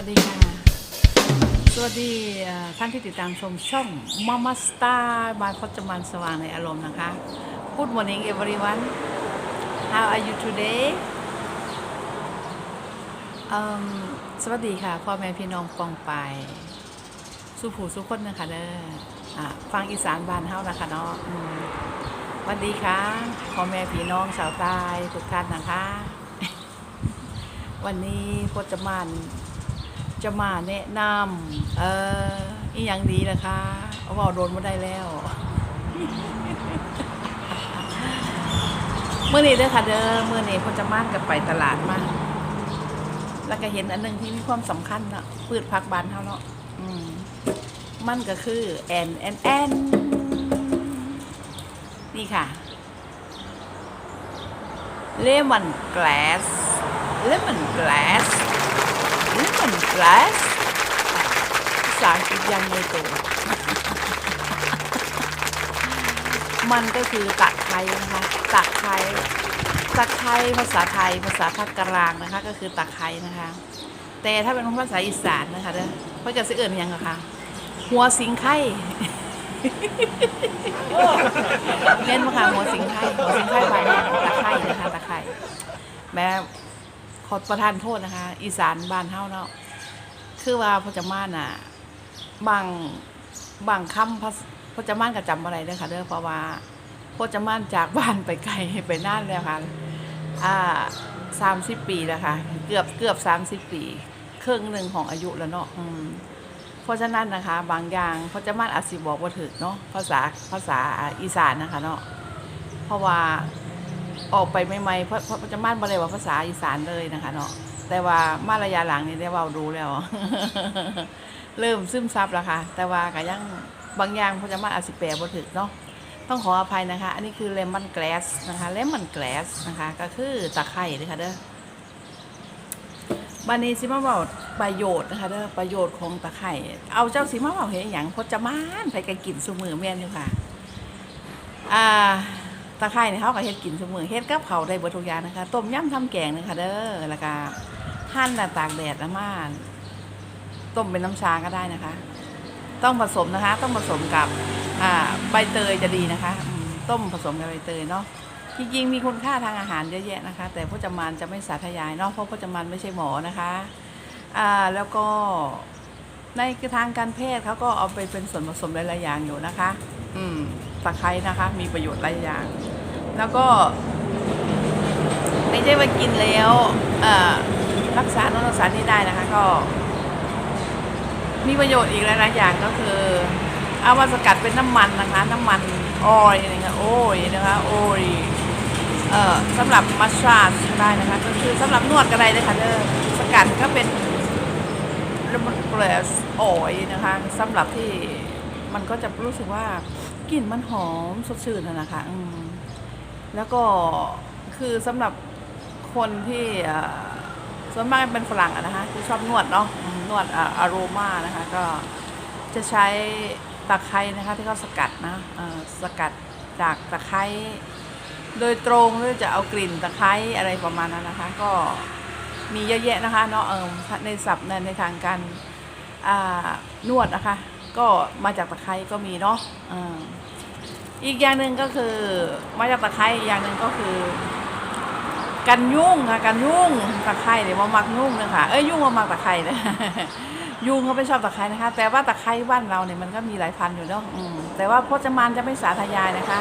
วัสดีค่ะ สวัสดีท่านที่ติดตามชมช่องมามาสตาร์บายพจมันสว่างในอารมณ์นะคะ Good morning everyone How are you today สวัสดีค่ะพ่อแม่พี่น้องปองไปายสุผูสุคนนะคะเด้อะฟังอีสานบ้านเฮานะคะเนาะอืมสวัสดีค่ะพ่อแม่พี่น้องชาวใต้ทุกท่านนะคะ วันนี้พจมาน จะมาแนะนำเอออีหยังดีล่ะคะเอาเว่าโดนมาได้แล้วเมื่อนี้เด้อค่ะเด้อเมื่อนี้พจะมานกับไปตลาดมา แล้วก็เห็นอันหนึงที่มีความสำคัญเนาะพืชผักบานเท่าเนาะอืมมันก็คือ แอนแอนแอนนี่ค่ะ เลมอนแกลสเลมอนแกลส เลมอนกลาสภาษาอังกฤษยังไม่ตัวมันก็คือตะไคร้นะคะตะไคร้ตะไคร้ภาษาไทย ภาษาภาคกลางนะคะ ก็คือตะไคร้นะคะ แต่ถ้าเป็นภาษาอีสานนะคะเด้อเพื่อจะซื้อเอื่นยังอคะหัวสิงไข่เล่นมาค่ะหัวสิงไข่หัวสิงไข่บานตะไคร้นะคะตะไคร้แม้ ขอประทานโทษนะคะ อีสานบ้านเฮาเนาะคือว่าพจมานอะ บางบางคำพระพจมานก็จำอะไรเด้อค่ะเด้อเพราะว่าพจมานจากบ้านไปไกลไปน่านแล้วค่ะอ่าสามสิบปีแล้วค่ะ เกือบเกือบสามสิบปี ครึ่งหนึ่งของอายุแล้วเนาะอืมเพราะฉะนั้นนะคะ บางอย่างพจมานอาจสิบอกว่าถึกเนาะภาษาภาษาอีสานนะคะเนาะเพราะว่า ออกไปใหม่ๆเพราะเพราะพจมานบ่ได้ว่าภาษาอีสานเลยนะคะเนาะแต่ว่ามาระยะหลังนี่ได้เว้าดูแล้ว เริ่มซึมซับแล้วค่ะ แต่ว่าก็ยังบางอย่างพจมาอาจสิแปลบ่ถึกเนาะต้องขออภัยนะคะ อันนี้คือเลมอนแกลสนะคะเลมอนแกลสนะคะ ก็คือตะไคร้เลยค่ะเด้อบันนี้สิมาบอกประโยชน์นะคะเด้อประโยชน์ของตะไคร้เอาเจ้าสิมาบอกเห็นอย่างพจมานไปกันกินสุมือแม่นอยู่ค่ะ อ่า ตะไคร้เนี่ยเขาก็เฮ็ดกินสุมือเฮ็ดกับเขาได้เบิดทุกอย่างนะคะต้มยำทำแกงนะคะเด้อแล้วก็หั่นน่ะตากแดดล้วมาต้มเป็นน้ำชาก็ได้นะคะ ต้องผสมนะคะ ต้องผสมกับอ่าใบเตยจะดีนะคะต้มผสมกับใบเตยเนาะจริงๆมีคุณค่าทางอาหารเยอะแยะนะคะ แต่พจมานจะไม่สาธยายเนาะเพราะพจมานไม่ใช่หมอนะคะอ่าแล้วก็ในทางการแพทย์เขาก็เอาไปเป็นส่วนผสมหลายๆอย่างอยู่นะคะ อืมตะไคร้นะคะ มีประโยชน์หลายอย่าง แล้วก็ ไม่ใช่ว่ากินแล้วรักษาโน่นรักษานี่ได้นะคะ ก็ มีประโยชน์อีกหลายๆอย่างก็คือ เอามาสกัดเป็นน้ำมันนะคะ น้ำมันออยล์นะคะโอ้ยนะคะ โอ้ยเอ่อสำหรับมัสซาจได้นะคะ ก็คือสำหรับนวดก็ได้เลยค่ะเด้อสกัดก็เป็นเลมอนเกรสออยนะคะสำหรับที่มันก็จะรู้สึกว่ากลิ่นมันหอมสดชื่นนะนะคะอืม แล้วก็คือสำหรับคนที่ส่วนมากเป็นฝรั่งอะนะคะที่ชอบนวดเนาะนวดอารมานะคะ ก็จะใช้ตะไคร้นะคะที่เขาสกัดนะสกัดจากตะไคร้โดยตรงหรือจะเอากลิ่นตะไคร้อะไรประมาณนั้นนะคะ ก็มีเยอะแยะนะคะเนาะเออในศัพท์ในในทางการนวดนะคะ ก็มาจากตะไคร้ก็มีเนาะ อีกอย่างหนึ่งก็คือมาจากตะไคร้อีกอย่างหนึ่งก็คือ กันยุ่งค่ะกันยุ่งตะไคร้เนี่ยมามักยุ่งเลยค่ะเอ้ยยุ่งมามักตะไคร้นะยุงเขาไม่ชอบตะไคร้นะคะ แต่ว่าตะไคร้บ้านเราเนี่ยมันก็มีหลายพันอยู่เนาะแต่ว่าพจมานจะไม่สาธยายนะคะ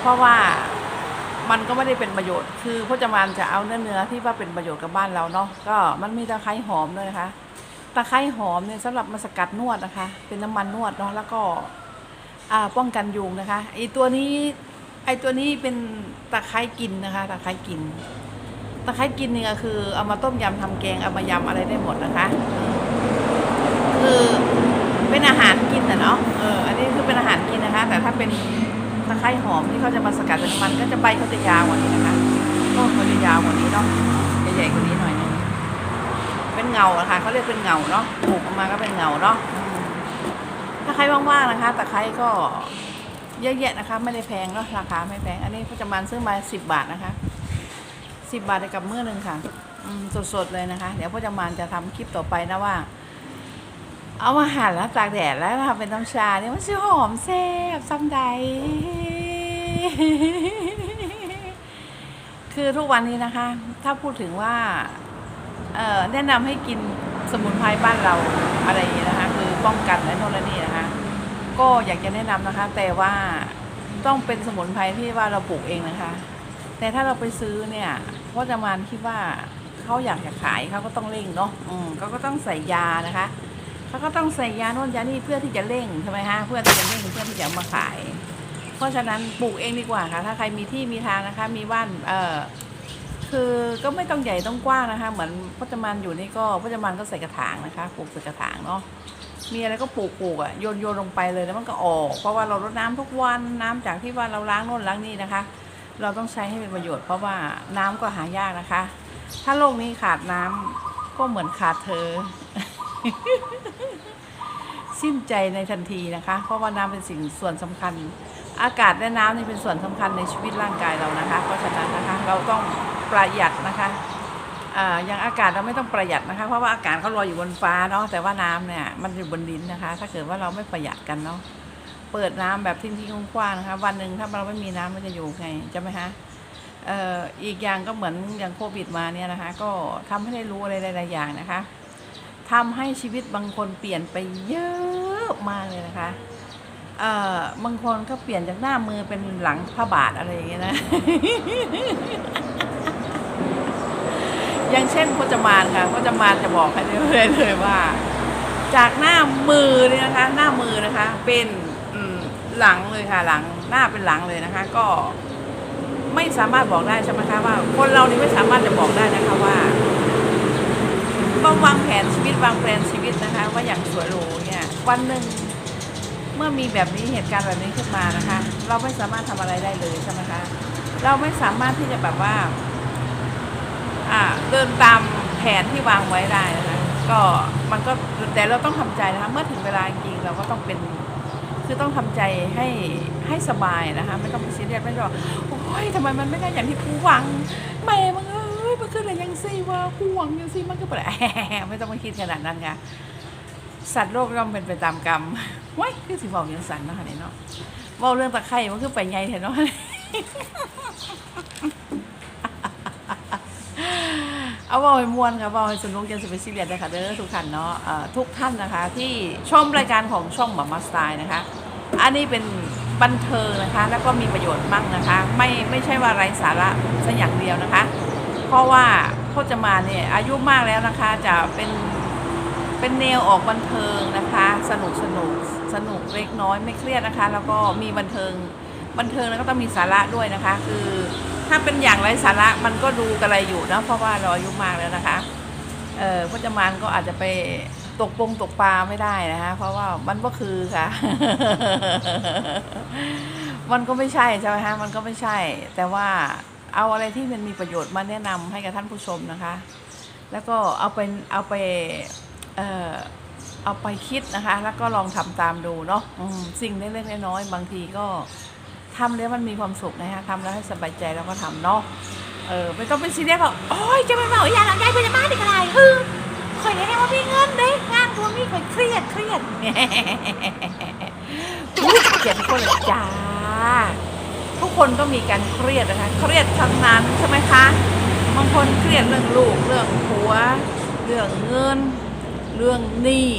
เพราะว่ามันก็ไม่ได้เป็นประโยชน์ คือพจมานจะเอาเนื้อเนื้อที่ว่าเป็นประโยชน์กับบ้านเราเนาะก็มันมีตะไคร้หอมด้วยนะคะตะไคร้หอมเนี่ยสำหรับมาสกัดนวดนะคะ เป็นน้ำมันนวดเนาะแล้วก็ อ่าป้องกันยุงนะคะไอตัวนี้ไอตัวนี้เป็นตะไคร้กินนะคะตะไคร้กินตะไคร้กินเนี่ยก็คือเอามาต้มยำทำแกงเอามายำอะไรได้หมดนะคะ คือเป็นอาหารกินนะเนาะเอออันนี้คือเป็นอาหารกินนะคะ แต่ถ้าเป็นตะไคร้หอมที่เขาจะมาสกัดเป็นน้ำมันก็จะใบเขาจะยาวกว่านี้นะคะต้นเขาจะยาวกว่านี้เนาะใหญ่ๆกว่านี้หน่อยนึงเป็นเงาอะค่ะเขาเรียกเป็นเงาเนาะปลูกออกมาก็เป็นเงาเนาะ ถ้าใครว่างๆนะคะตะไคร้ก็เยอะแยะนะคะ ไม่ได้แพงเนาะราคาไม่แพง อันนี้เขาจะมันซื้อมาสิบบาทนะคะสิบบาทกับเมื้อหนึ่งค่ะสดๆเลยนะคะ เดี๋ยวพ่อจำมานจะทำคลิปต่อไปนะว่า เอามาหั่นแล้วตากแดดแล้วทำเป็นน้ำชาเนี่ยมันชื่อหอมแซ่บซ้ำใด คือทุกวันนี้นะคะ ถ้าพูดถึงว่าแนะนำให้กินสมุนไพรบ้านเราอะไรอย่างนี้นะคะ ป้องกันและโน่นและนี่นะคะ ก็อยากจะแนะนำนะคะ แต่ว่าต้องเป็นสมุนไพรที่ว่าเราปลูกเองนะคะ แต่ถ้าเราไปซื้อเนี่ยพ่อจะมานคิดว่าเขาอยากจะขายเขาก็ต้องเร่งเนาะอืมเขาก็ต้องใส่ยานะคะเขาก็ต้องใส่ยาโน่นยานี่เพื่อที่จะเร่งใช่ไหมฮะเพื่อที่จะเร่งเพื่อที่จะมาขาย เพราะฉะนั้นปลูกเองดีกว่าค่ะ ถ้าใครมีที่มีทางนะคะ มีบ้านเอ่อคือก็ไม่ต้องใหญ่ต้องกว้างนะคะ เหมือนพจมานอยู่นี่ก็พจมานก็ใส่กระถางนะคะปลูกใส่กระถางเนาะ มีอะไรก็ปลูกปลูกอะโยนโยนลงไปเลยแล้วมันก็ออก เพราะว่าเรารดน้ำทุกวันน้ำจากที่ว่าเราล้างโน่นล้างนี่นะคะ เราต้องใช้ให้เป็นประโยชน์เพราะว่าน้ำก็หายากนะคะ ถ้าโลกนี้ขาดน้ำก็เหมือนขาดเธอ สิ้นใจในทันทีนะคะ เพราะว่าน้ำเป็นสิ่งส่วนสำคัญ อากาศและน้ำนี่เป็นส่วนสำคัญในชีวิตร่างกายเรานะคะ เพราะฉะนั้นนะคะ เราต้องประหยัดนะคะ อย่างอากาศเราไม่ต้องประหยัดนะคะ เพราะว่าอากาศเขาลอยอยู่บนฟ้าเนาะแต่ว่าน้ำเนี่ยมันอยู่บนดินนะคะ ถ้าเกิดว่าเราไม่ประหยัดกันเนาะเปิดน้ำแบบทิ้งๆกว้างๆนะคะ วันหนึ่งถ้าเราไม่มีน้ำมันจะอยู่ไงใช่ไหมคะอีกอย่างก็เหมือนอย่างโควิดมาเนี่ยนะคะ ก็ทำให้ได้รู้อะไรหลายๆอย่างนะคะทำให้ชีวิตบางคนเปลี่ยนไปเยอะมากเลยนะคะเอ่อบางคนก็เปลี่ยนจากหน้ามือเป็นหลังผ้าบาทอะไรอย่างเงี้ยนะ อย่างเช่นพจมานค่ะพจมานจะบอกให้เลยเลยว่า จากหน้ามือเนี่ยนะคะ หน้ามือนะคะ เป็นหลังเลยค่ะหลังหน้าเป็นหลังเลยนะคะ ก็ไม่สามารถบอกได้ใช่ไหมคะว่า คนเรานี่ไม่สามารถจะบอกได้นะคะว่าต้องวางแผนชีวิตวางแผนชีวิตนะคะ ว่าอย่างสวยหรูเนี่ยวันหนึ่งเมื่อมีแบบนี้เหตุการณ์แบบนี้ขึ้นมานะคะ เราไม่สามารถทำอะไรได้เลยใช่ไหมคะ เราไม่สามารถที่จะแบบว่า อ่าเดินตามแผนที่วางไว้ได้นะคะก็มันก็แต่เราต้องทำใจนะคะเมื่อถึงเวลาจริงเราก็ต้องเป็นคือต้องทำใจให้ให้สบายนะคะไม่ต้องไปซีเรียสไม่ต้องโอ้ยทำไมมันไม่ได้อย่างที่กูหวังแม่มึงเอ้ยมันขึ้นอะไรยังสิวะกูหวังยังสิมันก็เปล่าไม่ต้องมาคิดขนาดนั้นค่ะสัตว์โลกย่อมเป็นไปตามกรรมว้ายคือสิบอกยังสันนะคะเนี่ยเนาะว่าเรื่องตะไคร่มันคือไปไงเถอะเนาะ เอาเว่าให้มวนค่ะเว่าให้สนุกยังสิไปซีเรียสเลยค่ะเด้อทุกท่านเนาะเอ่อทุกท่านนะคะ ที่ชมรายการของช่องหมามาสไตล์นะคะ อันนี้เป็นบันเทิงนะคะ แล้วก็มีประโยชน์มากนะคะ ไม่ไม่ใช่ว่าไร้สาระสัอย่างเดียวนะคะ เพราะว่าพจมาเนี่ยอายุมากแล้วนะคะจะเป็นเป็นแนวออกบันเทิงนะคะ สนุกสนุกสนุกเล็กน้อยไม่เครียดนะคะ แล้วก็มีบันเทิงบันเทิงแล้วก็ต้องมีสาระด้วยนะคะ คือ ถ้าเป็นอย่างไรสาระมันก็ดูกระไรอยู่นะเพราะว่าเราอายุมากแล้วนะคะเออพจมานก็อาจจะไปตกปงตกปลาไม่ได้นะคะเพราะว่ามันก็คือค่ะ มันก็ไม่ใช่ใช่ไหมฮะมันก็ไม่ใช่ แต่ว่าเอาอะไรที่มันมีประโยชน์มาแนะนำให้กับท่านผู้ชมนะคะ แล้วก็เอาไปเอาไปเอ่อเอาไปคิดนะคะ แล้วก็ลองทำตามดูเนาะสิ่งเล็กๆน้อยๆบางทีก็ ทำแล้วมันมีความสุขนะคะทำแล้วให้สบายใจแล้วก็ทำเนาะเออไม่ต้องเป็นซีเรียสว่าโอ้ยจะไปเมาอย่าหลังใจไปจะมาดิกอะไรคือข่อยแน่ว่ามีเงินเด้งานทวนี้ข่อยเครียดเครียดอุ๊ยเขียนคนลยจ้าทุกคนก็มีการเครียดนะคะ เครียดทั้งนั้นใช่ไหมคะบางคนเครียดเรื่องลูกเรื่องผัว เรื่องเงิน เรื่องหนี้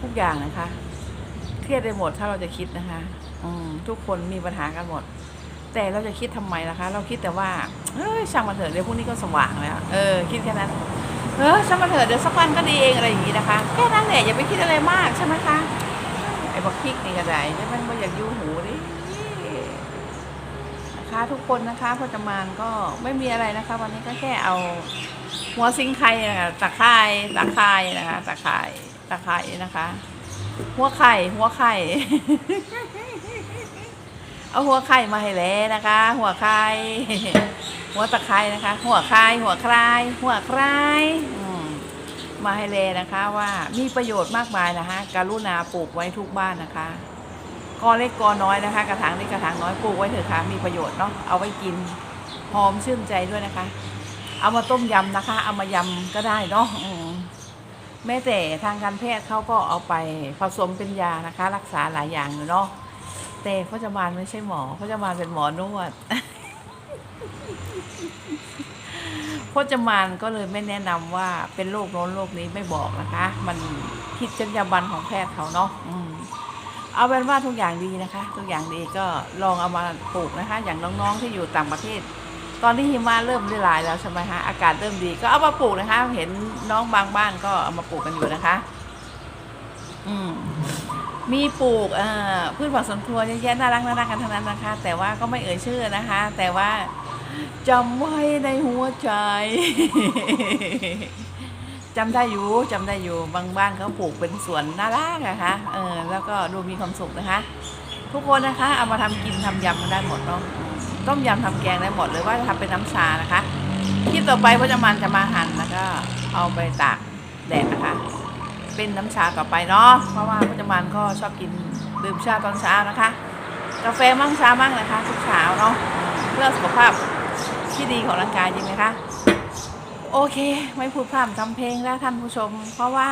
ทุกอย่างนะคะ เครียดได้หมดถ้าเราจะคิดนะคะ ทุกคนมีปัญหากันหมด แต่เราจะคิดทำไมล่ะคะ เราคิดแต่ว่าเฮ้ยช่างมันเถอะเดี๋ยวพรุ่งนี้ก็สว่างแล้วเออคิดแค่นั้นเออช่างมันเถอะเดี๋ยวสักวันก็ดีเองอะไรอย่างนี้นะคะแค่นั้นแหละอย่าไปคิดอะไรมากใช่ไหมคะไอ้บักพริกนี่ก็ได้ใช่ไหมมันอยากยูหูดินะคะทุกคนนะคะพอจะมานก็ไม่มีอะไรนะคะ วันนี้ก็แค่เอาหัวซิงไคนะคะตะไคร้ตะไคร้นะคะตะไคร้ตะไคร้นะคะ หัวไข่หัวไข่ เอาหัวไข่มาให้แล้วนะคะ หัวไข่หัวตะไคร้นะคะ หัวไข่หัวคลายหัวคลายมาให้เลยนะคะว่ามีประโยชน์มากมายนะคะการุณาปลูกไว้ทุกบ้านนะคะกอเล็กกอน้อยนะคะ กระถางเล็กกระถางน้อยปลูกไว้เถอะค่ะมีประโยชน์เนาะเอาไว้กินหอมชื่นใจด้วยนะคะ เอามาต้มยำนะคะ เอามายำก็ได้เนาะแม้แต่ทางการแพทย์เขาก็เอาไปผสมเป็นยานะคะ รักษาหลายอย่างอยู่เนาะ แต่พจมานไม่ใช่หมอพจมานเป็นหมอนวดพจมานก็เลยไม่แนะนำว่าเป็นโรคโน้นโรคนี้ไม่บอกนะคะ มันผิดจรรยาบรรณของแพทย์เขาเนาะอืมเอาเป็นว่าทุกอย่างดีนะคะ ทุกอย่างดีก็ลองเอามาปลูกนะคะ อย่างน้องๆที่อยู่ต่างประเทศ ตอนนี้หิมะเริ่มละลายแล้วใช่ไหมคะอากาศเริ่มดีก็เอามาปลูกนะคะ เห็นน้องบางบ้านก็เอามาปลูกกันอยู่นะคะ อืม มีปลูกพืชผักสวนครัวเยอะแยะน่ารักน่ารักกันทั้งนั้นนะคะ แต่ว่าก็ไม่เอ่ยชื่อนะคะ แต่ว่าจำไว้ในหัวใจจำได้อยู่จำได้อยู่บางบ้านเขาปลูกเป็นสวนน่ารักนะคะเออแล้วก็ดูมีความสุขนะคะ ทุกคนนะคะ เอามาทำกินทำยำกันได้หมดเนาะต้มยำทำแกงได้หมดเลยว่าจะทำเป็นน้ำชานะคะคลิปต่อไปพ่อจะมันจะมาหั่นแล้วก็เอาไปตากแดดนะคะ เป็นน้ำชาต่อไปเนาะเพราะว่าพจมานก็ชอบกินดื่มชาตอนเช้านะคะ กาแฟมั่งชามั่งนะคะทุกเช้าเนาะเพื่อสุขภาพที่ดีของร่างกายจริงไหมคะโอเค ไม่พูดพร่ำทำเพลงแล้วท่านผู้ชม เพราะว่า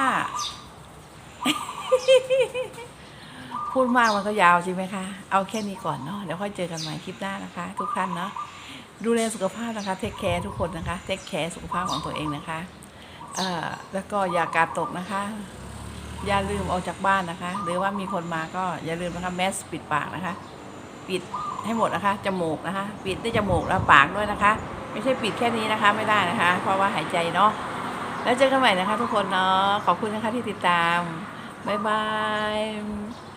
พูดมากมันก็ยาวจริงไหมคะ เอาแค่นี้ก่อนเนาะเดี๋ยวค่อยเจอกันใหม่คลิปหน้านะคะ ทุกท่านเนาะดูแลสุขภาพนะคะเทคแคร์ทุกคนนะคะเทคแคร์สุขภาพของตัวเองนะคะ แล้วก็อย่ากาดตกนะคะ อย่าลืมออกจากบ้านนะคะ หรือว่ามีคนมาก็อย่าลืมนะคะแมสปิดปากนะคะ ปิดให้หมดนะคะจมูกนะคะ ปิดด้วยจมูกแล้วปากด้วยนะคะ ไม่ใช่ปิดแค่นี้นะคะไม่ได้นะคะ เพราะว่าหายใจเนาะแล้วเจอกันใหม่นะคะ ทุกคนเนาะขอบคุณนะคะที่ติดตามบ๊ายบาย